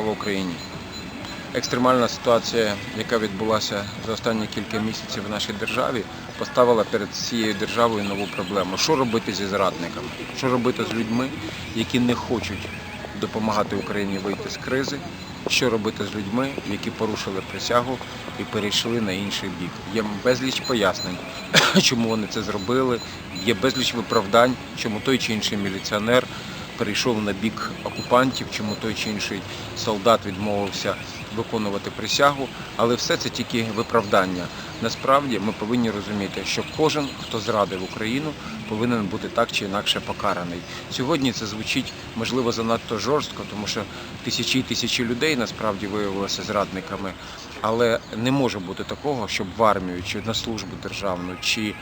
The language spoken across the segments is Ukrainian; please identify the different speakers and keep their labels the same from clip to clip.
Speaker 1: Україні. Екстремальна ситуація, яка відбулася за останні кілька місяців в нашій державі, поставила перед цією державою нову проблему. Що робити зі зрадниками? Що робити з людьми, які не хочуть допомагати Україні вийти з кризи? Що робити з людьми, які порушили присягу і перейшли на інший бік? Є безліч пояснень, чому вони це зробили. Є безліч виправдань, чому той чи інший міліціонер перейшов на бік окупантів, чому той чи інший солдат відмовився виконувати присягу, але все це тільки виправдання. Насправді ми повинні розуміти, що кожен, хто зрадив Україну, повинен бути так чи інакше покараний. Сьогодні це звучить можливо занадто жорстко, тому що тисячі і тисячі людей насправді виявилися зрадниками. Але не може бути такого, щоб в армію чи на службу державну чи е,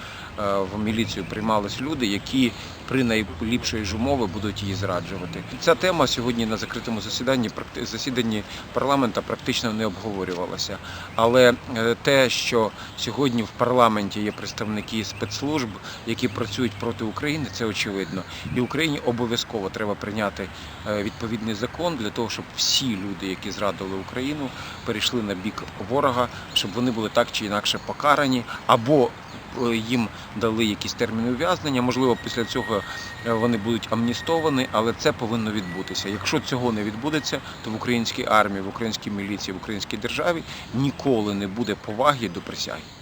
Speaker 1: в міліцію приймались люди, які при найліпшої ж умови будуть її зраджувати. Ця тема сьогодні на закритому засіданні засіданні парламента практично не обговорювалася. Але е, те, що сьогодні в парламенті є представники спецслужб, які працюють проти України, це очевидно. І Україні обов'язково треба прийняти е, відповідний закон для того, щоб всі люди, які зрадили Україну, перейшли на бік ворога, щоб вони були так чи інакше покарані, або їм дали якісь терміни ув'язнення. Можливо, після цього е, вони будуть амністовані, але це повинно відбутися. Якщо цього не відбудеться, то в українській армії, в українській міліції, в українській державі ніколи не буде поваги до присяги.